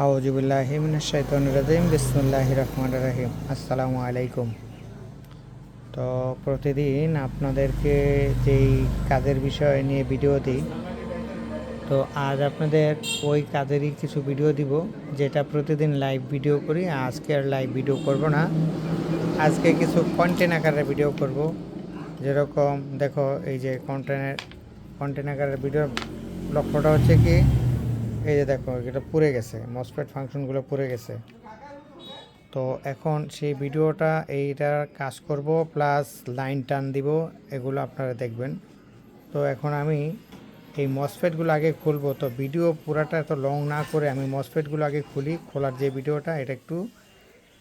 আউজিবুল্লাহিমিনাশাইতানুর বিসমুল্লাহ রহমান রাহিম। আসসালামু আলাইকুম। তো প্রতিদিন আপনাদেরকে যেই কাজের বিষয় নিয়ে ভিডিও দিই, তো আজ আপনাদের ওই কাজেরই কিছু ভিডিও দিব, যেটা প্রতিদিন লাইভ ভিডিও করি। আজকে আর লাইভ ভিডিও করব না। আজকে কিছু কন্টেন্ট আকারের ভিডিও করব। যেরকম দেখো, এই যে কন্টেন্টের কন্টেন্ট আকারের ভিডিওর লক্ষ্যটা হচ্ছে কি এই যে দেখো, এটা পুড়ে গেছে মসফেট ফাংশনগুলো পুড়ে গেছে। তো এখন সেই ভিডিওটা এইটার কাজ করব প্লাস লাইন টান দিব, এগুলো আপনারা দেখবেন। তো এখন আমি এই মসফেটগুলো আগে খুলবো। তো ভিডিও পুরাটা এত লং না করে আমি মসফেটগুলো আগে খুলি, খোলার যে ভিডিওটা, এটা একটু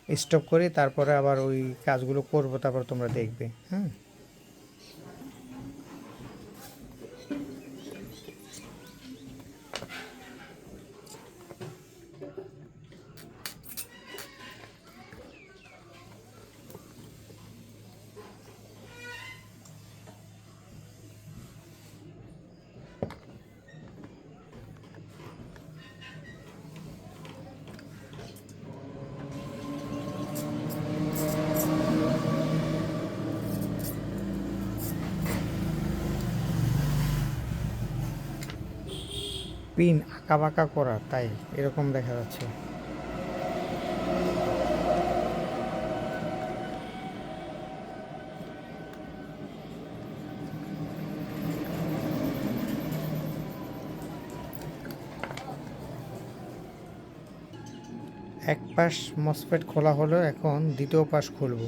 স্টপ করি, তারপরে আবার ওই কাজগুলো করব, তারপর তোমরা দেখবে হ্যাঁ? পিন আঁকা বাঁকা করা, তাই এরকম দেখা যাচ্ছে। এক পাশ মসফেট খোলা হলো, এখন দ্বিতীয় পাশ খুলব।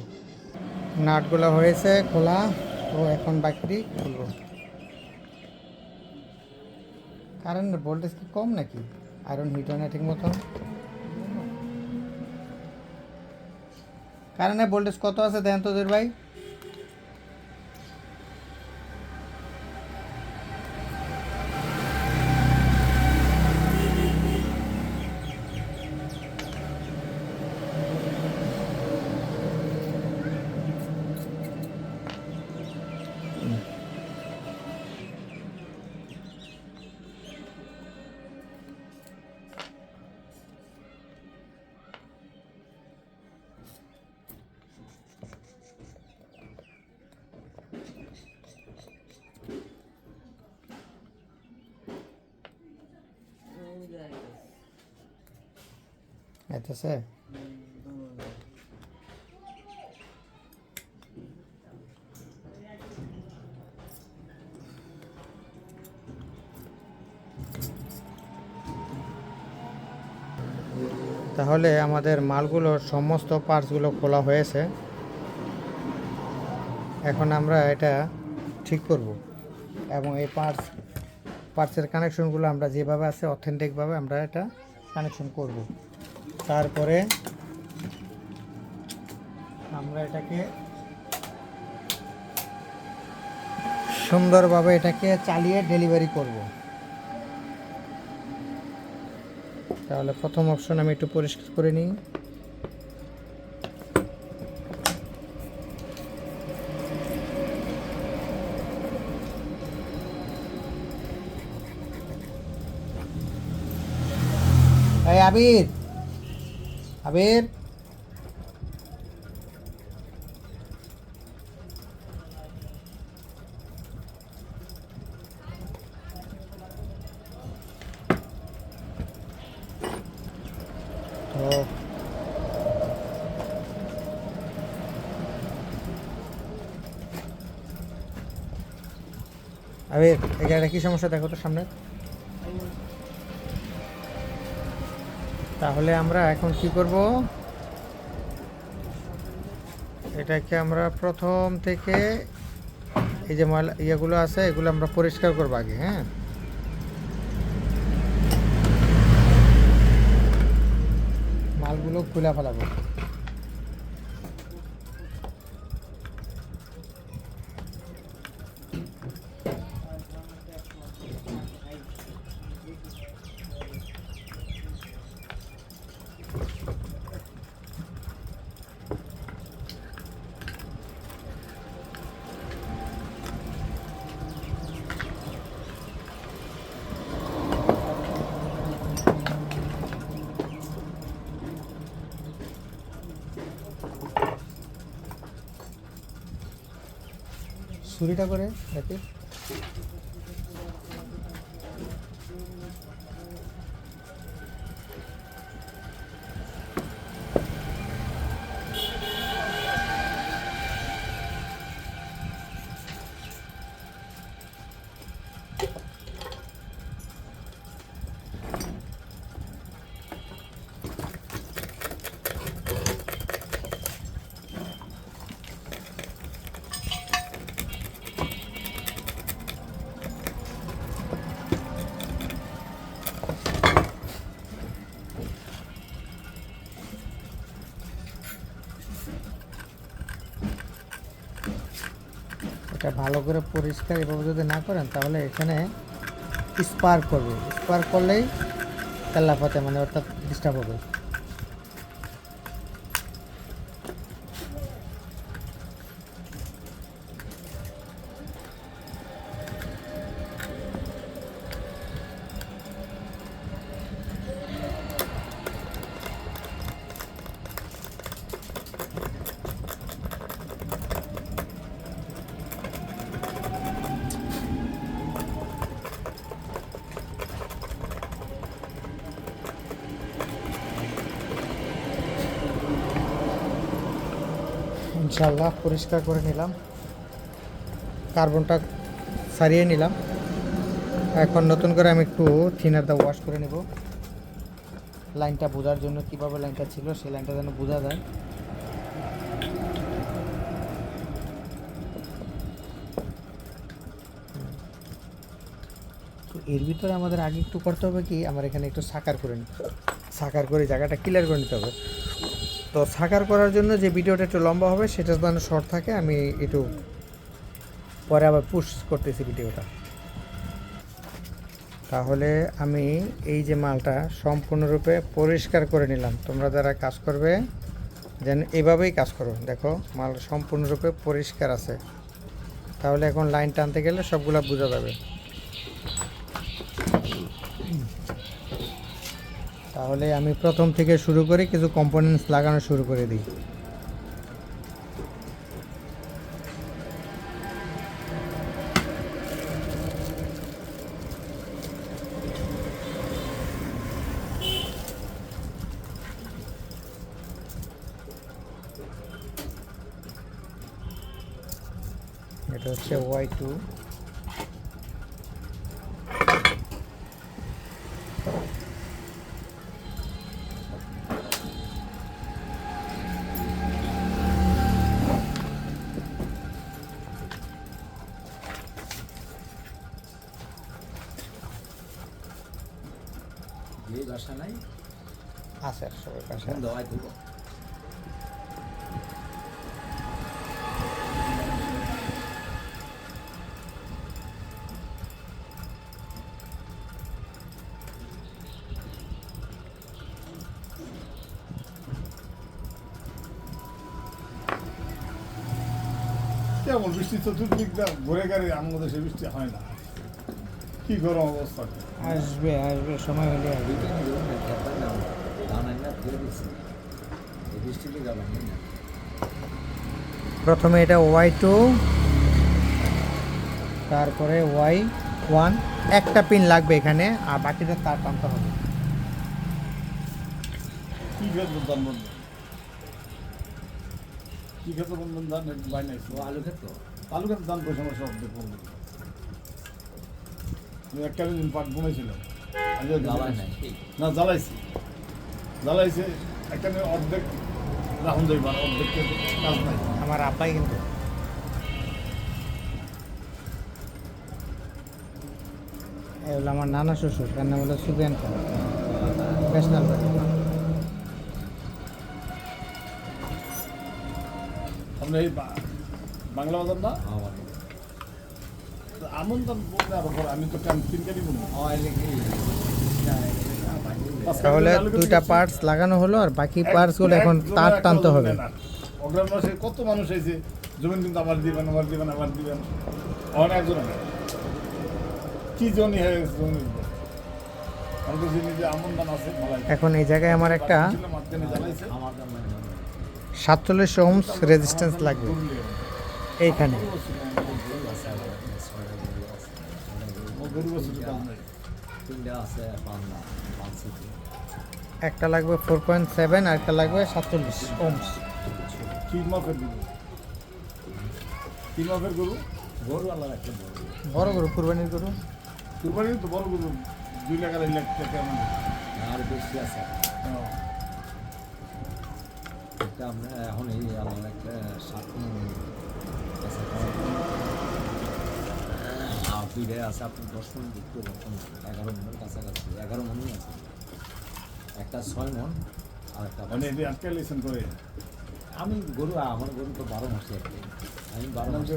নাটগুলো হয়েছে, খোলা, ও এখন বাকিটি খুলবো। কারেন্টের ভোল্টেজ কি কম নাকি? আয়রন হিট হয় না ঠিক মতো? কারেন্টের ভোল্টেজ কত আছে দেন তোদের ভাই? আইতেছে তাহলে আমাদের মালগুলোর সমস্ত পার্টসগুলো খোলা হয়েছে। এখন আমরা এটা ঠিক করব এবং এই পার্টস, পার্টসের কানেকশনগুলো আমরা যেভাবে আছে অথেন্টিকভাবে আমরা এটা কানেকশন করব। তারপরে আমরা এটাকে সুন্দরভাবে এটাকে চালিয়ে ডেলিভারি করব। তাহলে প্রথম অপশন আমি একটু পরিষ্কার করে নিই। এই আবির আবির তো আবির এই গাড়িটা কি সমস্যা দেখো তো সামনে তাহলে আমরা এখন কি করব? এটাকে আমরা প্রথম থেকে এই যে ময়লা ইয়েগুলো আছে, এগুলো আমরা পরিষ্কার করব আগে হ্যাঁ? মালগুলো খুলে ফেলাবো। ছুরিটা করে দেখি ভালো করে পরিষ্কার এভাবে যদি না করেন, তাহলে এখানে স্পার্ক করবে। স্পার্ক করলেই তেল্লাপাতে মানে অর্থাৎ ডিস্টার্ব হবে। ইনশাল্লাহ পরিষ্কার করে নিলাম। কার্বনটা সারিয়ে নিলাম। এখন নতুন করে আমি একটু থিনার দা ওয়াশ করে নেব। লাইনটা বোঝার জন্য কীভাবে লাইনটা ছিল, সেই লাইনটা যেন বোঝা যায়। তো এর ভিতরে আমাদের আগে একটু করতে হবে কি, আমার এখানে একটু সাকার করে নিতে সাকার করে জায়গাটা ক্লিয়ার করে নিতে হবে। তো সাকার করার জন্য যে ভিডিওটা একটু লম্বা হবে, সেটা যেন শর্ট থাকে, আমি একটু পরে আবার পুশ করতেছি ভিডিওটা। তাহলে আমি এই যে মালটা সম্পূর্ণরূপে পরিষ্কার করে নিলাম। তোমরা যারা কাজ করবে, যেন এভাবেই কাজ করো। দেখো, মাল সম্পূর্ণরূপে পরিষ্কার আছে। তাহলে এখন লাইন টানতে গেলে সবগুলা বোঝা যাবে। তাহলে আমি প্রথম থেকে শুরু করে কিছু কম্পোনেন্টস লাগানো শুরু করে দিই। এটা হচ্ছে ওয়াই টু এই বাসা নাই। আছে পাশে দেবো কেমন বৃষ্টি? চতুর্দিক দিয়ে ঘুরে গেলে আমাদের সে বৃষ্টি হয় না। কি গরম অবস্থা? আসবে আসবে সময় হলে আসবে। দাম প্রথমে এটা ওয়াই টু তারপরে ওয়াই ওয়ান একটা পিন লাগবে এখানে আর বাকিটা তার টানতে হবে। কি বন্ধ কি খেতে বন্ধন ধান? বাইন আলু খেত আলু খেতে ধান পয়সা সব দেখব দিন পাট বুনেছিলাম না জ্বালাইছি। জ্বালাইছে একটা অর্ধেক রাখুন যাইবার অর্ধেক কাজ নাই। আমার আব্বাই কিন্তু। এই হলো আমার নানা শ্বশুর তার নাম হলো সুবেন ন্যাশনাল বাড়ি আপনি এই বাংলা বাজার না? তাহলে দুইটা পার্টস লাগানো হলো আর বাকি পার্টসগুলো এখন তার টানতে হবে। অগ্রাম মাসে কত মানুষ এসে জমিন কিন্তু আমার দিবেন আমার দিবেন আমার দিবেন। অনেক একজন কি জমি হয়ে গেছে জমি? এখন এই জায়গায় আমার একটা সাতচল্লিশ ওহমস রেজিস্ট্যান্স লাগবে। এইখানে। একটা লাগবে ফোর পয়েন্ট সেভেন আর একটা লাগবে সাতচল্লিশ ওমস কি মাপের গরু কি মাপের গরু? গরু আলাদা একটা বড় গরু কুরবানির গরু। কুরবানি তো বড় গরু দুই লাখ আড়াই লাখ টাকা মানে। আর বেশি আছে। হ্যাঁ। আমরা এখন এই আলাদা একটা সাত মণ আছে আছে আপনি দশ মন দিতে পারতেন এগারো মনের কাছাকাছি এগারো মনই আছে। একটা ছয় মন আর একটা মানে আটকে করে আমি গরু আমার গরু তো বারো মাসে কি। আমি বারো মাসে।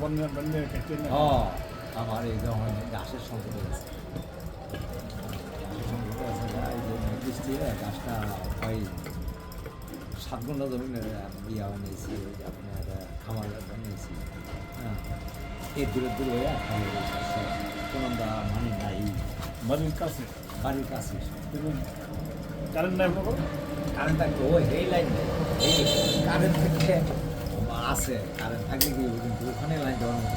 বন্যা কেটে না হ্যাঁ আমার এই যখন গাছের সংকটে আছে গাছের সংকটে আছে এই যে বৃষ্টি গাছটা হয়। সাত ঘণ্টা জমিনের ইয়া বানিয়েছি আপনার খামার বানিয়েছি। এই দূরে দূরে হয়ে খামার হয়েছে কোনো আমরা মানি নাই বাড়ির কাছে বাড়ির কাছে কারেন্ট নাই কারেন্ট থাকলে ওই এই লাইন এই কারেন্ট থাকলে আছে কারেন্ট থাকলে কি কিন্তু ওখানে লাইন দেওয়ার মতো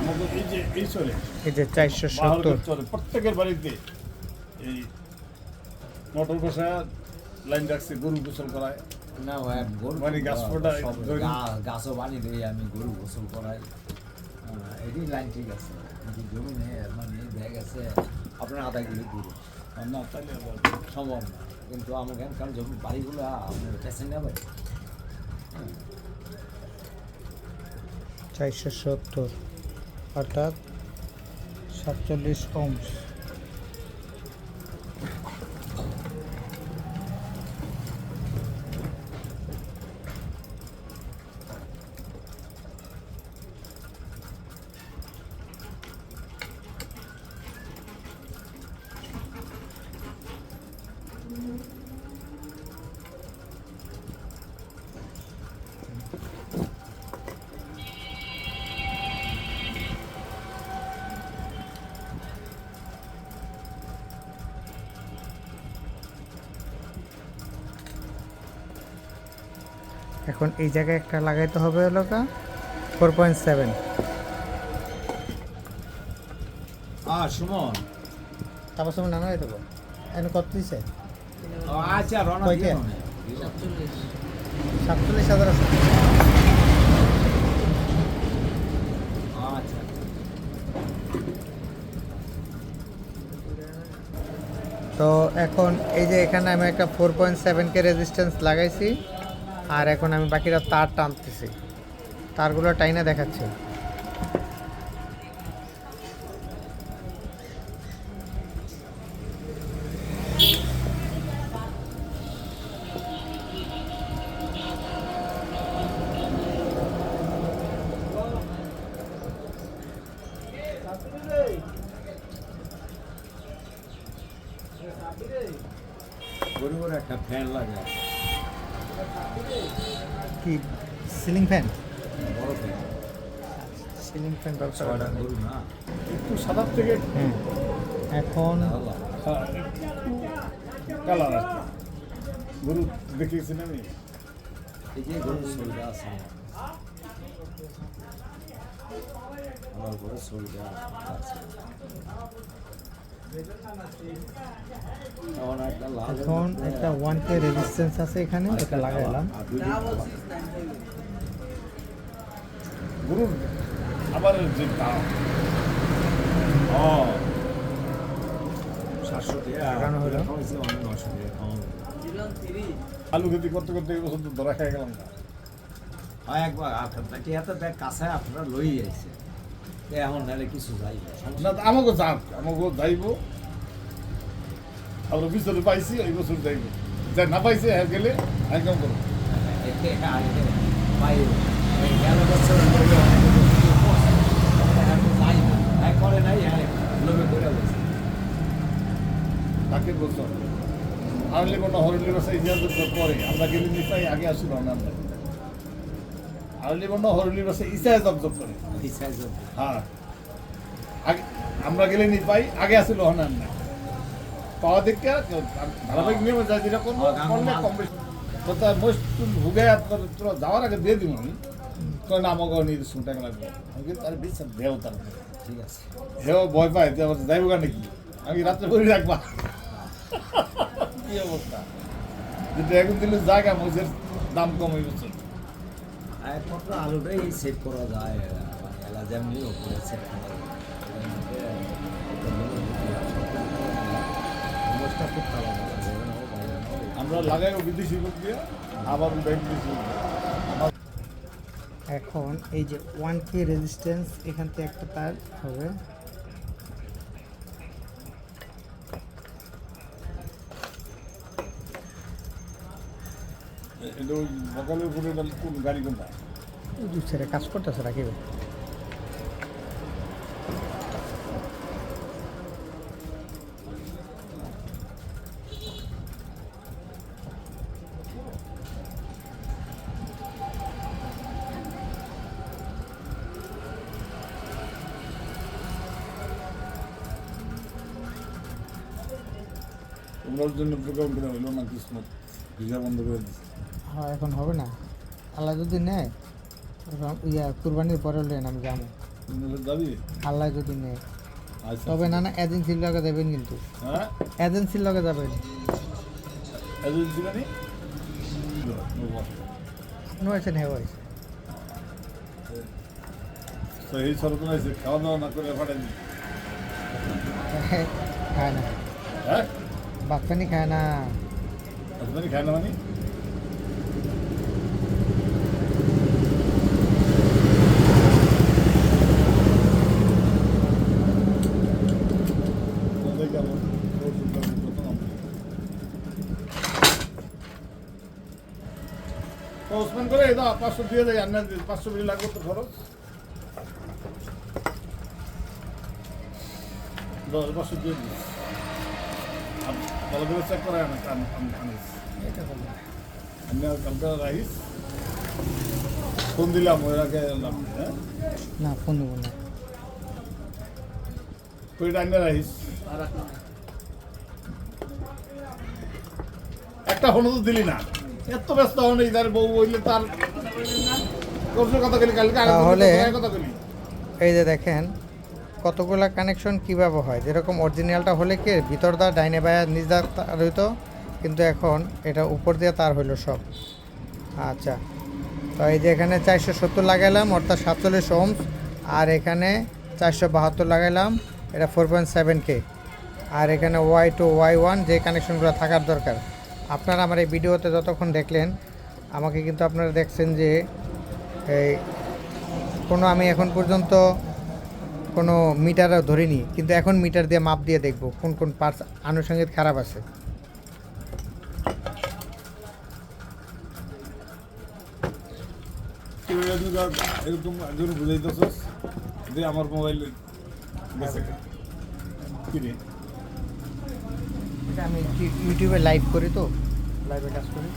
আমাদের এই যে এই চলে এই যে চারশো সত্তর চলে। প্রত্যেকের বাড়িতে এই মোটর বসা লাইন রাখছে, গরু গোসল করায়। না ও এক গরু মানে গাছ ফোটা গাছও বানিয়ে দিই আমি গরু গোসল করাই। এটি লাইন ঠিক আছে কিন্তু জমি নেই মানে দেখা গেছে আপনার আধা কিলো দূরে না তাহলে সম্ভব না কিন্তু আমার কারণ জমি বাড়িগুলো আপনার নেবে চারশো সত্তর অর্থাৎ সাতচল্লিশ ওমস এখন এই জায়গায় একটা লাগাইতে হবে হলো কা four point seven ah Suman. তারপর সময় নানা হয়ে দেবো এখন কত দিছে? আচ্ছা। সাতচল্লিশ। হাজার আছে। আচ্ছা। তো এখন এই যে এখানে আমি একটা four point seven K resistance লাগাইছি। আর এখন আমি বাকিটা তার টানতেছি। তারগুলো টাইনা দেখাচ্ছি। একটা ফ্যান কি সিলিং ফ্যান বড় ফ্যান সিলিং ফ্যান ব্যবসা না। একটু সাদার থেকে হ্যাঁ এখন কালার কি। গরু দেখিয়েছেন আমি। এই যে গরুর আছে। আমার গরুর শরীরটা আছে। এখন একটা লাল এখন একটা ওয়ান কে রেজিস্ট্যান্স আছে এখানে এটা লাগাইলাম আবার যে দাম। ও সাতশো টাকা। হলো। অনেক নশো আলু খেতে করতে করতে এই বছর তো ধরা খেয়ে গেলাম না। হয় একবার কাছে আপনারা লই আইছে এখন নাহলে কিছু যাই না। আমাকে যাক আমাকে যাইব আমরা বিশ্বরে পাইছি এই বছর যাইব যা না পাইছে হ্যাঁ গেলে করব আর বছর লইলো অনেক কিছু করছে। এখন যাই না। হ্যাঁ, হ্যাঁ লোভে করে বলছে তাকে পরে আমরা গেলে নিপাই আগে আসি না আমরা আরলি বন্য হরলি বাসা ইতিহাস অবজব করে। size হ্যাঁ। আগে আমরা গেলে নিপাই আগে আসিল হনান না। পাওয়া দেখে ধারাবাহিক নিয়মে যা যেটা করব হ্যাঁ, করলে। কম বেশি। তো তার মোস্ট ভুগে তোরা যাওয়ার আগে দিয়ে দিব আমি। তোর নাম নিয়ে শুন টাকা লাগবে। আমি তার বিশ্বাস দেও তার। ঠিক আছে। হেও ভয় পায় যে আবার যাইব কেন কি আমি রাত্রে করে রাখবা। কি অবস্থা? যদি এখন দিলে জায়গা মোষের দাম কম হয়ে গেছে একমাত্র আলুটাই সেট করা যায় মানে এলা যেমনি ওপরে সেট করা যায়। খুব ভালো আমরা লাগাইও বিদেশি লোক আবার। এখন এই যে ওয়ান কে রেজিস্ট্যান্স এখান থেকে একটা তার হবে। এটা বকালের উপরে কোন গাড়ি কোনটা? দু কাজ করতেছে রাখিবে তোমরার জন্য প্রোগ্রাম করে হইল না কিসমত ভিসা বন্ধ করে দিচ্ছে হ্যাঁ এখন হবে না। আল্লাহ যদি নেয় ইয়া কুরবানির পরে লেন আমি যাব আল্লাহ যদি নেয়। আচ্ছা। তবে না না এজেন্সির লগে যাবেন কিন্তু। হ্যাঁ? এজেন্সির লগে যাবেন। আছেন হ্যাঁ সরকার আছে খাওয়া দাওয়া না করে ফাটাই খায় না। হ্যাঁ? বাচ্চানি খায় না। আপনার খায় না মানে কোথায় গেল? ওর সুন্দর মতো নাম। করে দাও পাঁচশো দিয়ে দেয় আন্না পাঁচশো মিলি লাগবে তো খরচ। দশ পাঁচশো দিয়ে দিই আম- ভালো করে চেক করে আনে আন- আনিস আমি। আর কালকে রাইস। ফোন দিলাম ওই আগে হ্যাঁ? না ফোন দেবো না। ওইটা আনে রাইস? একটা ফোন তো দিলি না। এত ব্যস্ত হন ইদার বউ বললে তার কথা কালকে তাহলে- এই যে দেখেন কতগুলা কানেকশন কীভাবে হয়? যেরকম অরিজিনালটা হলে কি ভিতর দা ডাইনে বায়া নিজ দা তার হইতো কিন্তু এখন এটা উপর দিয়ে তার হইল সব। আচ্ছা তো এই যে এখানে চারশো সত্তর লাগাইলাম অর্থাৎ সাতচল্লিশ ওমস আর এখানে চারশো বাহাত্তর লাগাইলাম এটা ফোর পয়েন্ট সেভেন কে আর এখানে ওয়াই টু ওয়াই ওয়ান যে কানেকশনগুলো থাকার দরকার। আপনারা আমার এই ভিডিওতে যতক্ষণ দেখলেন, আমাকে কিন্তু আপনারা দেখছেন যে, এই কোনো আমি এখন পর্যন্ত কোনো মিটার ধরিনি, কিন্তু এখন মিটার দিয়ে মাপ দিয়ে দেখব কোন কোন পার্টস আনুষঙ্গিক খারাপ আছে। আমার মোবাইল কি রে? এটা আমি ইউটিউবে লাইভ করি তো লাইভে কাজ করি।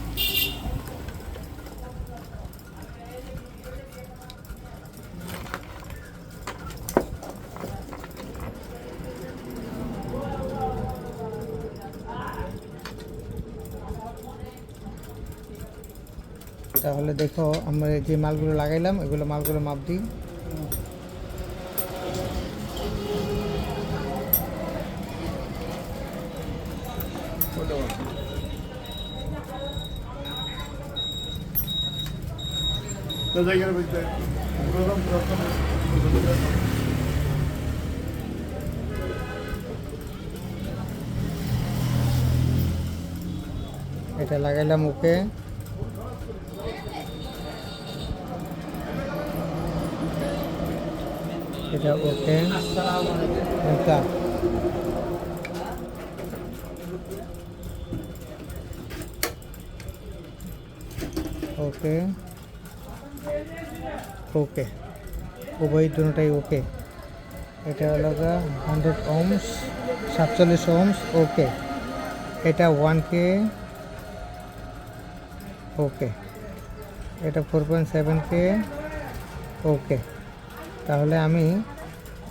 তাহলে দেখো আমরা যে মালগুলো লাগাইলাম, এগুলো মালগুলো মাপ দিই। তো জায়গার ভিতরে প্রথম প্রথম এটা লাগাইলাম ওকে এটা ওকে ওটা ওকে ওকে। উভয় দুটাই ওকে। এটা হলো হান্ড্রেড ওমস সাতচল্লিশ ওমস ওকে। এটা ওয়ান কে ওকে। এটা four point seven K okay. তাহলে আমি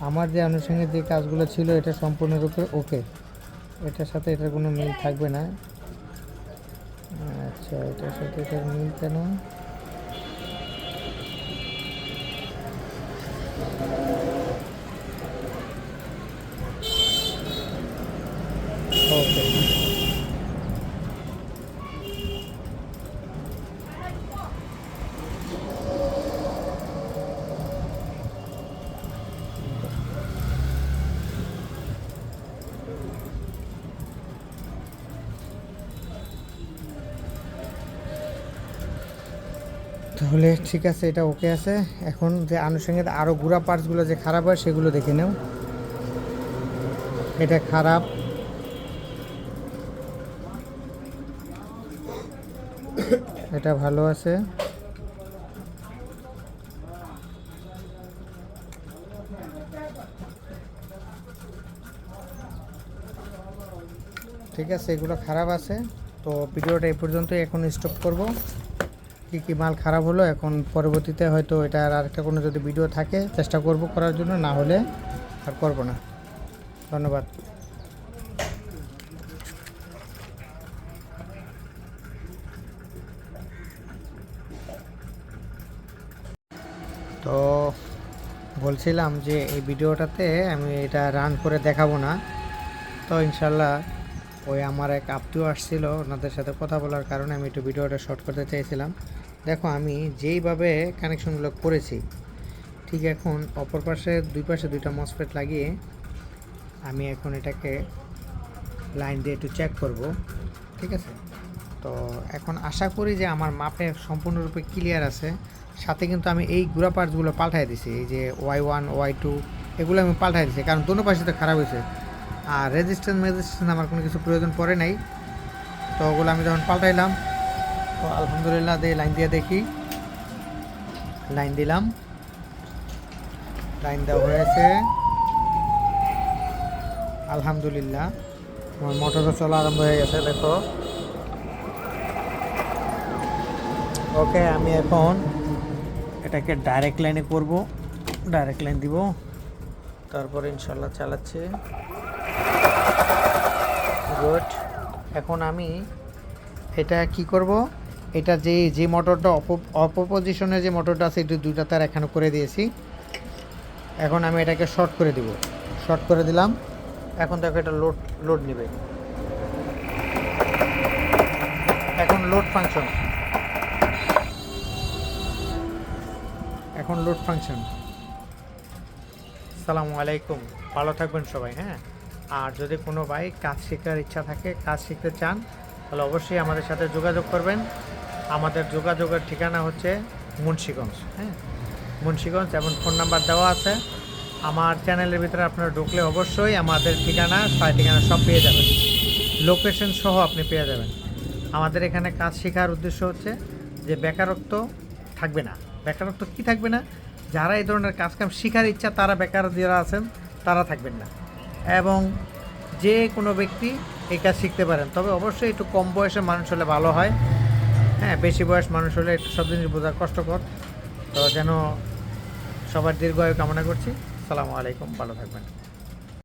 আমার যে আনুষঙ্গিক যে কাজগুলো ছিল, এটা সম্পূর্ণরূপে ওকে। এটার সাথে এটার কোনো মিল থাকবে না। আচ্ছা এটার সাথে এটার মিল কেন? ঠিক আছে, এটা ওকে আছে। এখন যে আনুষঙ্গিক আরও গুঁড়া পার্টসগুলো যে খারাপ হয়, সেগুলো দেখে নেও। এটা খারাপ। এটা ভালো আছে। ঠিক আছে, এগুলো খারাপ আছে। তো ভিডিওটা এই পর্যন্তই, এখন স্টপ করব। কী কী মাল খারাপ হলো, এখন পরবর্তীতে হয়তো এটার আরেকটা কোনো যদি ভিডিও থাকে, চেষ্টা করব করার জন্য, না হলে আর করব না। ধন্যবাদ। তো বলছিলাম যে এই ভিডিওটাতে আমি এটা রান করে দেখাবো না। তো ইনশাল্লাহ ওই আমার এক আত্মীয় আসছিল, ওনাদের সাথে কথা বলার কারণে আমি একটু ভিডিওটা শর্ট করতে চাইছিলাম দেখো, আমি যেইভাবে কানেকশনগুলো করেছি, ঠিক এখন অপর পাশে, দুই পাশে দুইটা মসফেট লাগিয়ে আমি এখন এটাকে লাইন দিয়ে একটু চেক করব, ঠিক আছে? তো এখন আশা করি যে আমার মাপে সম্পূর্ণরূপে ক্লিয়ার আছে। সাথে কিন্তু আমি এই গুড়া পার্টসগুলো পাল্টাই দিছি, এই যে ওয়াই ওয়ান ওয়াই টু এগুলো আমি পাল্টাই দিছি, কারণ দোনো পাশে তো খারাপ হয়েছে। আর রেজিস্ট্যান্স মেজিস্ট্যান্স আমার কোনো কিছু প্রয়োজন পড়ে নাই। তো ওগুলো আমি যখন পাল্টাইলাম তো আলহামদুলিল্লাহ দিয়ে লাইন দিয়ে দেখি। লাইন দিলাম। লাইন দেওয়া হয়েছে। আলহামদুলিল্লাহ। আমার মোটরও চলা আরম্ভ হয়ে গেছে, দেখো। ওকে, আমি এখন এটাকে ডাইরেক্ট লাইনে করব। ডাইরেক্ট লাইন দিব। তারপরে ইনশাল্লাহ চালাচ্ছে। গুড এখন আমি এটা কি করব? এটা যে যে মোটরটা অপ, অপোজিশনে যে মোটরটা আছে, এটা দুইটা তার এখানে করে দিয়েছি। এখন আমি এটাকে শর্ট করে দিব। শর্ট করে দিলাম। এখন দেখো এটা লোড লোড নেবে। এখন লোড ফাংশন এখন লোড ফাংশন সালামু আলাইকুম। ভালো থাকবেন সবাই হ্যাঁ? আর যদি কোনো ভাই কাজ শেখার ইচ্ছা থাকে, কাজ শিখতে চান, তাহলে অবশ্যই আমাদের সাথে যোগাযোগ করবেন। আমাদের যোগাযোগের ঠিকানা হচ্ছে মুন্সীগঞ্জ হ্যাঁ? মুন্সীগঞ্জ, এবং ফোন নাম্বার দেওয়া আছে। আমার চ্যানেলের ভিতরে আপনারা ঢুকলে অবশ্যই আমাদের ঠিকানা ছয় ঠিকানা সব পেয়ে যাবেন। লোকেশন সহ আপনি পেয়ে যাবেন। আমাদের এখানে কাজ শেখার উদ্দেশ্য হচ্ছে যে বেকারত্ব থাকবে না। বেকারত্ব কি থাকবে না? যারা এই ধরনের কাজকাম শেখার ইচ্ছা, তারা বেকার যারা আছেন, তারা থাকবেন না। এবং যে কোনো ব্যক্তি এই কাজ শিখতে পারেন। তবে অবশ্যই একটু কম বয়সের মানুষ হলে ভালো হয়। হ্যাঁ বেশি বয়স মানুষ হলে একটু সব জিনিস বোঝা কষ্টকর। তো যেন সবার দীর্ঘায়ু কামনা করছি। সালামু আলাইকুম, ভালো থাকবেন।